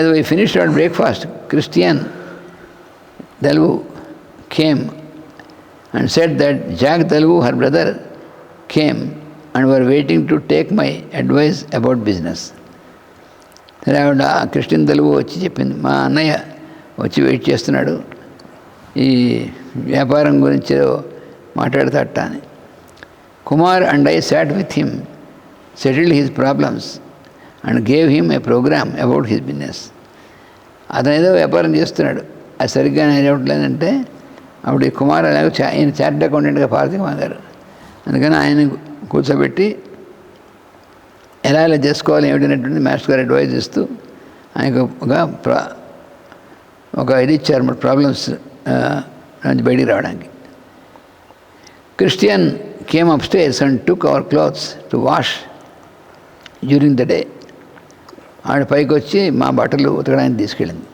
As we finished our breakfast, Christian Dalvu came and said that Jack Dalvu, her brother, came and were waiting to take my advice about business. సరే ఆవిడ Christian Telugu వచ్చి చెప్పింది మా అన్నయ్య వచ్చి wait చేస్తున్నాడు ఈ వ్యాపారం గురించి మాట్లాడతాట అని Kumar and I sat with him settled his problems and gave him a programme about his business. అతను ఏదో వ్యాపారం చేస్తున్నాడు. అది సరిగ్గా నేర్వట్లేదంటే అప్పుడు ఈ కుమార్ అలాగే చా- ఆయన చార్టెడ్ అకౌంటెంట్గా పార్థిక గారు అందుకని ఆయన కూర్చోబెట్టి ఎలా ఎలా చేసుకోవాలి ఏమిటనేటువంటి మాస్టర్ గారు అడ్వైజ్ ఇస్తూ ఆయనకు ఒక ప్ర ఒక ఇది ఇచ్చారు మన ప్రాబ్లమ్స్ నుంచి బయటికి రావడానికి. Christian came up stairs and took our clothes to wash during the day. ఆవిడ పైకి వచ్చి మా బట్టలు ఉతకడానికి తీసుకెళ్ళింది.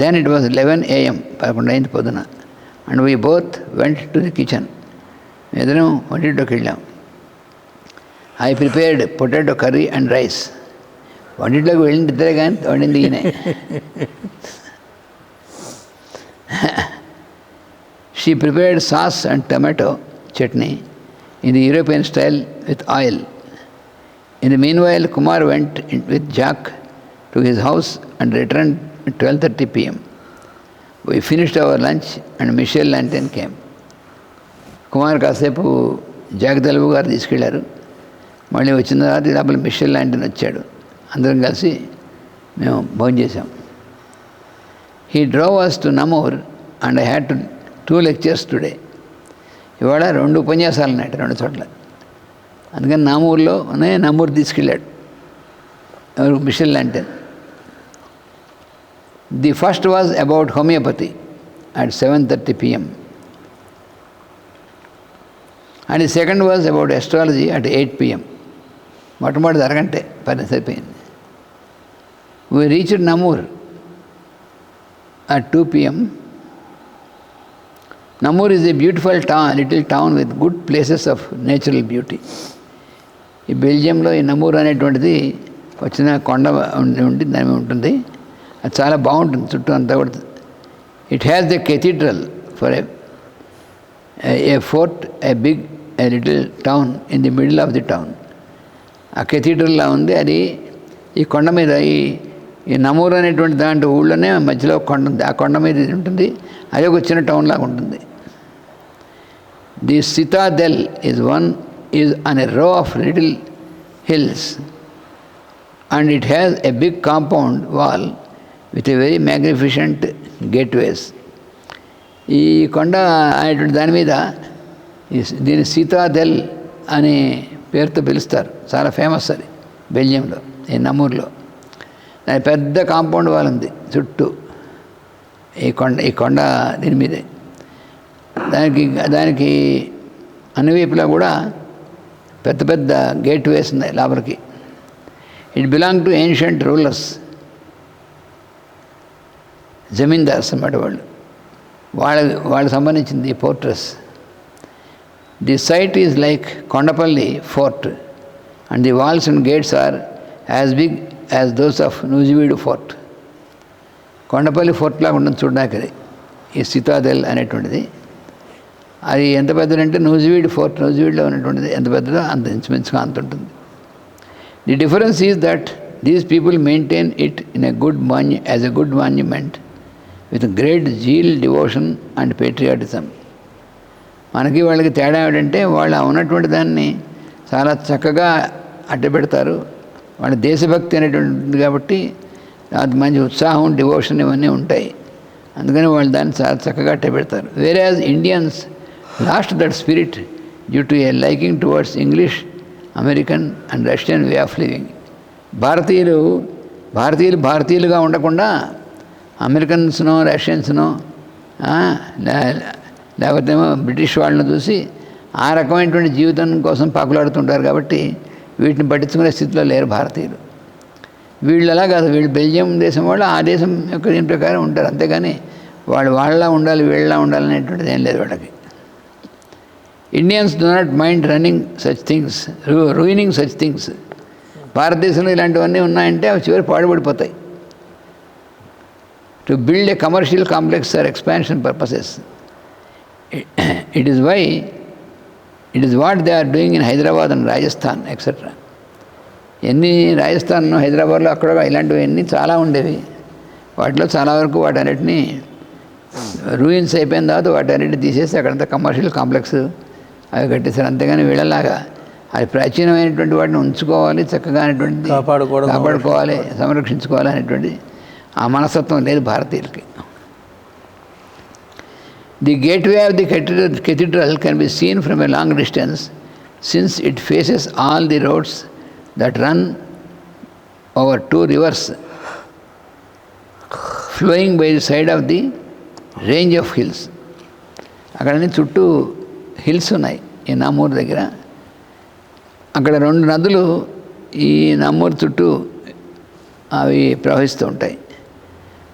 Then it was eleven AM పదకొండు అయింది పొద్దున. And we both went to the kitchen ఎదురు వంటింట్లోకి వెళ్ళాం. I prepared potato curry and rice వంటింట్లోకి వెళ్ళింది ఇద్దరే కానీ వండింది ఈయన. She prepared sauce and tomato chutney. In the European style with oil In the meanwhile, Kumar went in with Jack to his house and returned at 12.30 p.m. We finished our lunch and Michelle Lantin came. Kumar కాసేపు Jack గారు తీసుకెళ్ళారు. మళ్ళీ వచ్చిన తర్వాత లోపల Mitchell లాంటిని వచ్చాడు. అందరం కలిసి మేము భోజనం చేసాం he drove us to Namur and I had to two lectures today ఇవాళ రెండు ఉపన్యాసాలు ఉన్నాయి రెండు చోట్ల. అందుకని నామూరులోనే నమ్మూరు తీసుకెళ్ళాడు. ఎవరు? మిషన్ లాంటిది. The first was about homeopathy at seven thirty PM. And second was about astrology at eight PM. మొట్టమొదటి అరగంటే పని సరిపోయింది. We reached Namur at two PM Namur is a beautiful town little town with good places of natural beauty ఈ బెల్జియంలో ఈ నమూర్ అనేటువంటిది వచ్చిన కొండ ఉండి దాని ఉంటుంది. అది చాలా బాగుంటుంది చుట్టూ అంతా కూడా. It has the cathedral for a a fort a big a little town in the middle of the town ఆ కెథీడ్రల్లా ఉంది. అది ఈ కొండ మీద ఈ ఈ నమూర్ అనేటువంటి దాంట్లో ఊళ్ళోనే మధ్యలో కొండ ఉంది. ఆ కొండ మీద ఇది ఉంటుంది. అది ఒక చిన్న టౌన్ లాగా ఉంటుంది. The citadel is one is on a row of little hills. And it has a big compound wall with a very magnificent gateways. ఈ కొండ అనేటువంటి దాని మీద దీని దీన్ని సీతాదెల్ అనే పేరుతో పిలుస్తారు. చాలా ఫేమస్ అది బెల్జియంలో ఈ నమూర్లో. దాని పెద్ద కాంపౌండ్ వాల్ ఉంది చుట్టూ. ఈ కొండ ఈ కొండ దీని మీదే. దానికి దానికి అన్ని వైపులా కూడా పెద్ద పెద్ద గేట్ వేసింది లోపలికి it belong to ancient rulers. Zamindars అన్నమాట వాళ్ళు. వాళ్ళ వాళ్ళకి సంబంధించింది ఈ fortress the site is like Kondapalli fort and the walls and gates are as big as those of Nuzvid fort. Kondapalli fort లాగా ఉంటుంది చూడడానికి అది. ఈ సితాదెల్ అనేటువంటిది. అది ఎంత పెద్దదంటే నూజివీడ్ ఫోర్ట్ నూజివీడ్లో ఉన్నటువంటిది. ఎంత పెద్దదో అంత ఇంచుమించుగా అంత ఉంటుంది. The difference is that these people maintain it in a good monu as a good monument with great zeal devotion and patriotism మనకి వాళ్ళకి తేడా ఏమిటంటే వాళ్ళు ఉన్నటువంటి దాన్ని చాలా చక్కగా అడ్డపెడతారు. వాళ్ళ దేశభక్తి అనేటువంటిది కాబట్టి అది మంచి ఉత్సాహం డివోషన్ ఇవన్నీ ఉంటాయి. అందుకని వాళ్ళు దాన్ని చాలా చక్కగా అట్టపెడతారు వేరే as Indians lost that spirit due to a liking towards English American and Russian way of living భారతీయులు భారతీయులు భారతీయులుగా ఉండకుండా అమెరికన్స్నో రష్యన్స్నో లే- లేకపోతే బ్రిటిష్ వాళ్ళని చూసి ఆ రకమైనటువంటి జీవితం కోసం పాకులాడుతుంటారు కాబట్టి వీటిని పట్టించుకునే స్థితిలో లేరు భారతీయులు. వీళ్ళు అలా కాదు వీళ్ళు బెల్జియం దేశం వాళ్ళు ఆ దేశం యొక్క దీని ప్రకారం ఉంటారు. అంతేగాని వాళ్ళు వాళ్ళ ఉండాలి వీళ్ళలా ఉండాలనేటువంటిది ఏం లేదు వాళ్ళకి. Indians do not mind running such things ruining such things భారతదేశంలో ఇలాంటివన్నీ ఉన్నాయంటే అవి చివరి పాడుపడిపోతాయి to build a commercial complex or expansion purposes it is why it is what they are doing in Hyderabad and Rajasthan etcetera ఎన్ని రాజస్థాన్ హైదరాబాద్లో అక్కడ ఇలాంటివి ఇలాంటివన్నీ చాలా ఉండేవి. వాటిలో చాలా వరకు వాటన్నిటిని రూయిన్స్ అయిపోయిన తర్వాత వాటన్నిటిని తీసేసి అక్కడంతా కమర్షియల్ కాంప్లెక్స్ అవి కట్టేసారు అంతేగాని వీళ్ళలాగా అది ప్రాచీనమైనటువంటి వాటిని ఉంచుకోవాలి చక్కగా అనేటువంటి కాపాడుకోవడం కాపాడుకోవాలి సంరక్షించుకోవాలి అనేటువంటి ఆ మనస్తత్వం లేదు భారతీయులకి. The gateway of the cathedral cathedral can be seen from a long distance since it faces all the roads that run over two rivers flowing by the side of the range of hills అక్కడని చుట్టూ hills ఉన్నాయి ఈ నామూరు దగ్గర. అక్కడ రెండు నదులు ఈ నామూరు చుట్టూ అవి ప్రవహిస్తూ ఉంటాయి.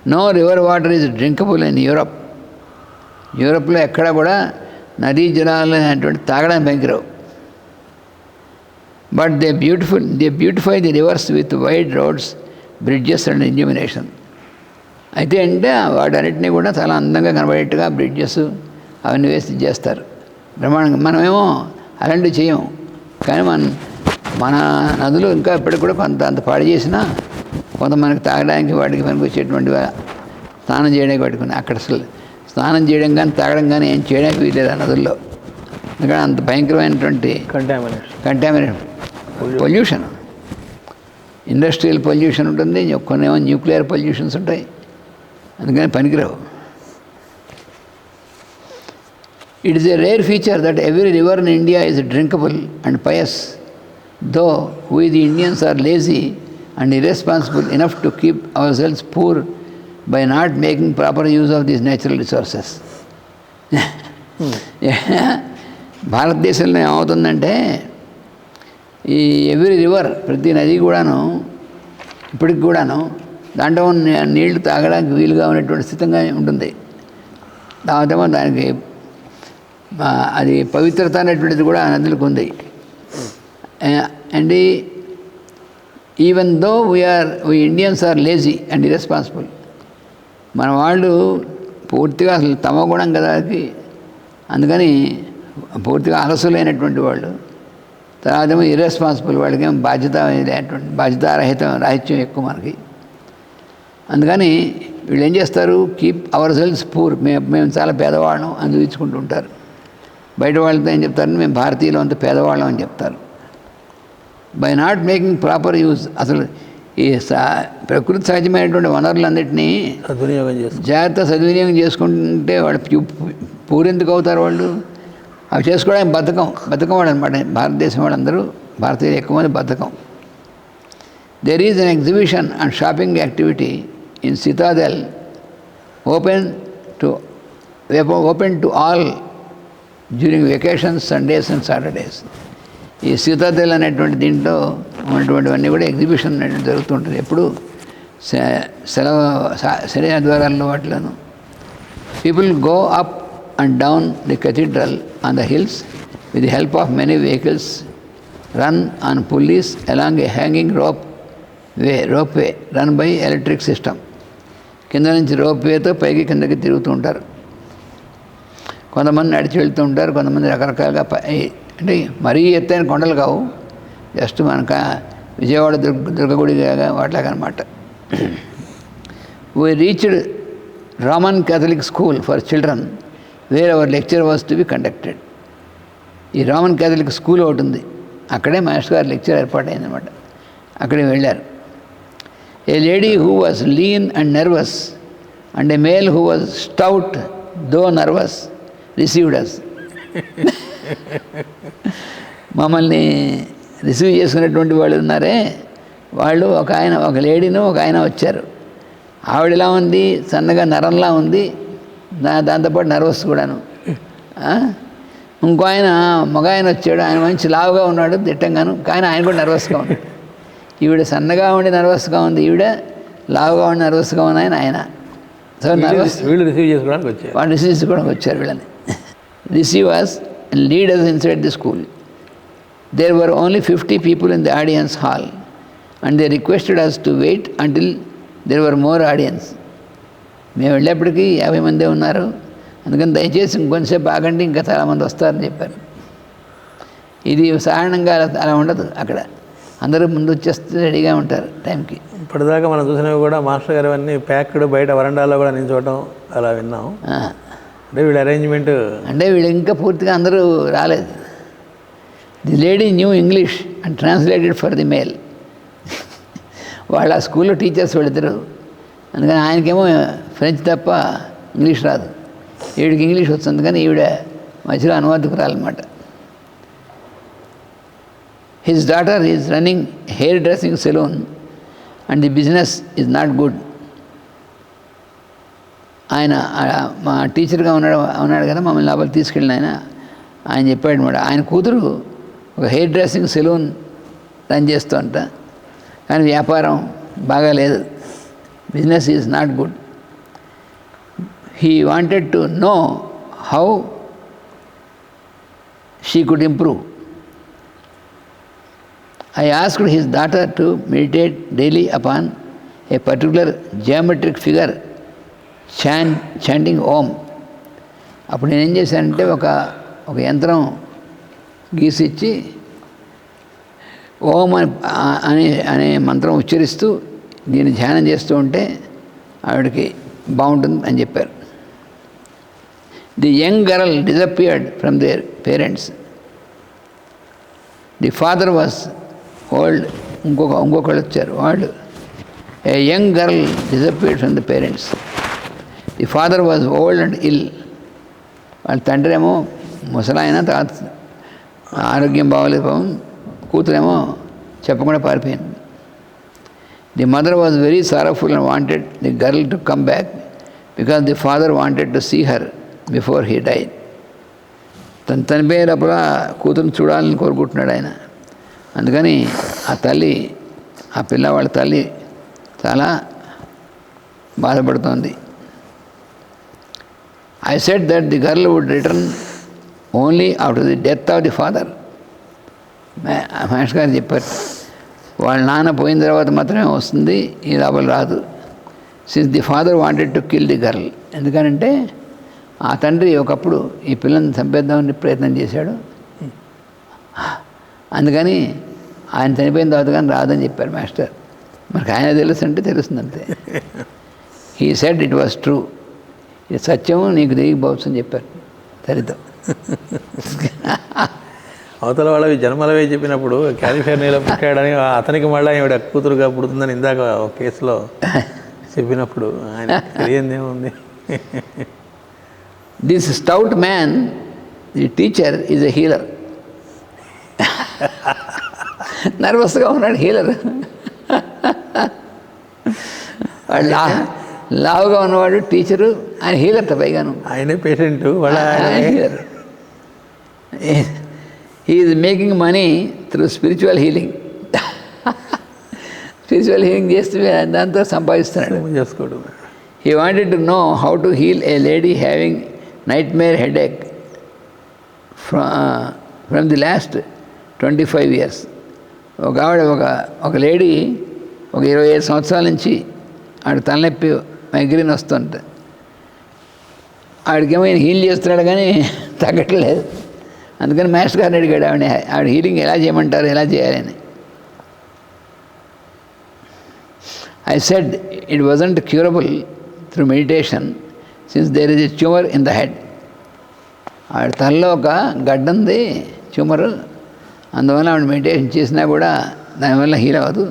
No river water is drinkable in Europe యూరప్లో ఎక్కడ కూడా నదీ జలాలు అనేటువంటి తాగడానికి పెంకిరావు but they beautiful they beautify the rivers with wide roads bridges and illumination అయితే అంటే వాటన్నిటినీ కూడా చాలా అందంగా కనబడేట్టుగా బ్రిడ్జెస్ అవన్నీ వేసి చేస్తారు. బ్రహ్మాండంగా మనమేమో అలాంటివి చేయము కానీ మన మన నదులు ఇంకా ఇప్పటికి కూడా కొంత అంత పాడు చేసినా కొంత మనకి తాగడానికి వాటికి మనకు వచ్చేటువంటి స్నానం చేయడానికి పట్టుకుని అక్కడ అసలు స్నానం చేయడం కానీ తాగడం కానీ ఏం చేయడానికి వీలేదు ఆ నదుల్లో. ఎందుకంటే అంత భయంకరమైనటువంటి contamination contamination pollution industrial pollution ఉంటుంది కొన్ని ఏమో న్యూక్లియర్ పొల్యూషన్స్ ఉంటాయి. అందుకని పనికిరావు. It is a rare feature that every river in India is drinkable and pious though we the Indians are lazy and irresponsible enough to keep ourselves poor by not making proper use of these natural resources భారతదేశంలో ఏమవుతుందంటే ఈ every river ప్రతి నది కూడాను ఇప్పటికి కూడాను దాంట్లో నీళ్ళు తాగడానికి వీలుగా ఉన్నటువంటి స్థితంగా ఉంటుంది. దాంతో దానికి అది పవిత్రత అనేటువంటిది కూడా ఆ నదులకు ఉంది and even though we're we Indians are lazy and irresponsible మన వాళ్ళు పూర్తిగా అసలు తమ గుణం కదా అది. అందుకని పూర్తిగా అలసులైనటువంటి వాళ్ళు తర్వాత ఏమో ఇర్రెస్పాన్సిబుల్ వాళ్ళకి ఏమో బాధ్యత లేనటువంటి బాధ్యతారహితం రాహిత్యం ఎక్కువ మనకి. అందుకని వీళ్ళు ఏం చేస్తారు? కీప్ అవర్ సెల్స్ పూర్ మేము మేము చాలా పేదవాళ్ళం అని చూపించుకుంటూ ఉంటారు. బయట వాళ్ళతో ఏం చెప్తారు మేము భారతీయులు అంత పేదవాళ్ళం అని చెప్తారు. By not making proper use అసలు ఈ సా ప్రకృతి సహజమైనటువంటి వనరులన్నింటినీ సద్వినియోగం చేస్తాం జాగ్రత్త సద్వినియోగం చేసుకుంటే వాళ్ళు పూరెందుకు అవుతారు వాళ్ళు? అవి చేసుకోవడానికి బద్ధకం బద్ధకం వాడు అనమాట భారతదేశం వాళ్ళందరూ భారతీయులు ఎక్కువ మంది బద్ధకం. There is an exhibition and shopping activity in citadel open to open to all during vacations Sundays and Saturdays ఈ సీతాదెల్ అనేటువంటి దీంట్లో ఉన్నటువంటివన్నీ కూడా ఎగ్జిబిషన్ అనేటువంటి జరుగుతుంటుంది. ఎప్పుడు సెలవు స- శని ఆదివారాల్లో వాటిలోను. People go up and down the cathedral on the hills with the help of many vehicles run on pulleys along a hanging ropeway ropeway run by electric system కింద నుంచి రోప్ వేతో పైకి కిందకి తిరుగుతూ ఉంటారు. కొంతమంది నడిచి వెళ్తూ ఉంటారు కొంతమంది రకరకాలుగా అంటే మరీ ఎత్తైన కొండలు కావు. జస్ట్ మనక విజయవాడ దుర్గ దుర్గగుడి వాటిలాగా అనమాట we reached Roman Catholic school for children where our lecture was to be conducted ఈ రామన్ క్యాథలిక్ స్కూల్ ఒకటి ఉంది. అక్కడే మాస్టర్ గారు లెక్చర్ ఏర్పాటైందనమాట. అక్కడే వెళ్ళారు. A lady who was lean and nervous and a male who was stout though nervous received us మమ్మల్ని receive చేసుకున్నటువంటి వాళ్ళు ఉన్నారే వాళ్ళు ఒక ఆయన ఒక లేడీను ఒక ఆయన వచ్చారు. ఆవిడలా ఉంది సన్నగా నరంలా ఉంది దా దాంతోపాటు నర్వస్ కూడాను? ఇంకో ఆయన మగ ఆయన వచ్చాడు ఆయన మంచి లావుగా ఉన్నాడు దిట్టంగాను కానీ ఆయన కూడా నర్వస్గా ఉన్నాడు. ఈవిడ సన్నగా ఉండి నర్వస్గా ఉంది ఈవిడ లావుగా ఉండి నర్వస్గా ఉన్న ఆయన ఆయన. సో నర్వస్ వీళ్ళు రిసీవ్ చేసుకోవడానికి వచ్చారు. వాళ్ళు రిసీవ్ చేసుకోవడానికి వచ్చారు వీళ్ళని. Receive us leaders inside the school there were only fifty people in the audience hall and they requested us to wait until there were more audience మేము వెళ్ళేప్పటికీ యాభై మందే ఉన్నారు. అందుకని దయచేసి ఇంకొంచెంసేపు ఆగండి ఇంకా చాలామంది వస్తారని చెప్పారు. ఇది సాధారణంగా అలా అలా ఉండదు అక్కడ. అందరూ ముందు వచ్చేస్తే రెడీగా ఉంటారు టైంకి. ఇప్పటిదాకా మనం చూసినవి కూడా మాస్టర్ గారు అన్నీ ప్యాక్డ్ బయట వరండాలో కూడా నిల్చోవటం అలా విన్నాం. ఆ. అంటే వీళ్ళ అరేంజ్మెంట్ అంటే వీళ్ళు ఇంకా పూర్తిగా అందరూ రాలేదు. The lady knew English and translated for the male వాళ్ళ స్కూల్లో టీచర్స్ పెడతారు అందుకని ఆయనకేమో ఫ్రెంచ్ తప్ప ఇంగ్లీష్ రాదు. ఈవిడికి ఇంగ్లీష్ వస్తుంది కానీ ఈవిడ మధ్యలో అనువాదకురాలన్నమాట his daughter is running hair dressing salon and the business is not good ఆయన మా టీచర్గా ఉన్నాడు ఉన్నాడు కదా మమ్మల్ని లోపల తీసుకెళ్ళిన ఆయన. ఆయన చెప్పాడు అనమాట ఆయన కూతురు ఒక హెయిర్ డ్రెస్సింగ్ సెలూన్ రన్ చేస్తూ అంట కానీ వ్యాపారం బాగా లేదు. Business is not good. He wanted to know how she could improve. I asked his daughter to meditate daily upon a particular geometric figure chan chanting Om. అప్పుడు నేను ఏం చేశానంటే ఒక ఒక యంత్రం గీసిచ్చి ఓం అని అనే అనే మంత్రం ఉచ్చరిస్తూ దీన్ని ధ్యానం చేస్తూ ఉంటే ఆవిడకి బాగుంటుంది అని చెప్పారు. The young girl disappeared from their parents. The father was old ఇంకొక ఇంకొకళ్ళు వచ్చారు. వాళ్ళు a young girl disappeared from the parents. The father was old and ill వాళ్ళ తండ్రి ఏమో ముసలాయన తర్వాత ఆరోగ్యం బాగోలేదు పాపం. కూతురేమో చెప్పకుండా పారిపోయింది. The mother was very sorrowful and wanted the girl to come back because the father wanted to see her before he died తను చనిపోయే లోపల కూతురుని చూడాలని కోరుకుంటున్నాడు ఆయన. అందుకని ఆ తల్లి ఆ పిల్లవాళ్ళ తల్లి చాలా బాధపడుతోంది. I said that the girl would return only after the death of the father Mahesh గారు చెప్పారు. వాళ్ళ నాన్న పోయిన తర్వాత మాత్రమే వస్తుంది ఈ లోపల రాదు. Since the father wanted to kill the girl ఎందుకనంటే ఆ తండ్రి ఒకప్పుడు ఈ పిల్లని చంపేద్దామని ప్రయత్నం చేశాడు. అందుకని ఆయన చనిపోయిన తర్వాత కానీ రాదని చెప్పారు మాస్టర్. మనకు ఆయన తెలుసు అంటే తెలుస్తుంది అంతే. He said it was true ఇది సత్యము నీకు దిగిపోవచ్చు అని చెప్పారు. సరితో అవతల వాళ్ళవి జన్మలవే చెప్పినప్పుడు కాలిఫోర్నియాలో పుట్టాడని అతనికి మళ్ళీ ఈవిడ కూతురుగా పుడుతుందని ఇందాక ఒక కేసులో చెప్పినప్పుడు ఆయన తెలియంది ఏముంది this stout man the teacher is a healer నర్వస్గా ఉన్నాడు హీలర్ లా లావుగా ఉన్నవాడు టీచరు ఆయన హీలర్ పైగాను. ఆయనే patient healer is making money through spiritual healing spiritual healing చేస్తూ దాంతో సంపాదిస్తున్నాడు. చేసుకోవడం He wanted to know how to heal a lady having nightmare headache from, from the last 25 years. ఒక ఆవిడ ఒక ఒక లేడీ ఒక ఇరవై ఐదు సంవత్సరాల నుంచి ఆవిడ తలనొప్పి మైగ్రేన్ వస్తుంటుంది ఆడికేమో ఈయన హీల్ చేస్తున్నాడు కానీ తగ్గట్లేదు. అందుకని మాస్టర్ గారిని అడిగాడు ఆవిడ ఆవిడ హీలింగ్ ఎలా చేయమంటారు ఎలా చేయాలని I said it wasn't curable through meditation since there is a tumour in the head ఆవిడ తలలో ఒక గడ్డ ఉంది ట్యూమర్ అందువల్ల ఆవిడ మెడిటేషన్ చేసినా కూడా దానివల్ల హీల్ అవ్వదు.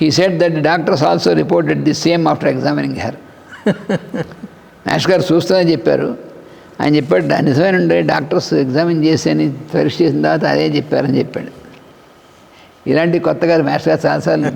He said that doctors also reported the same after examining her master గారు చూస్తూనే చెప్పారు. ఆయన చెప్పాడు నిజమేనండి డాక్టర్స్ ఎగ్జామిన్ చేసి అని పరీక్ష చేసిన తర్వాత అదే చెప్పారని చెప్పాడు. ఇలాంటి కొత్తగా మాస్టర్ గారు చాలాసార్లు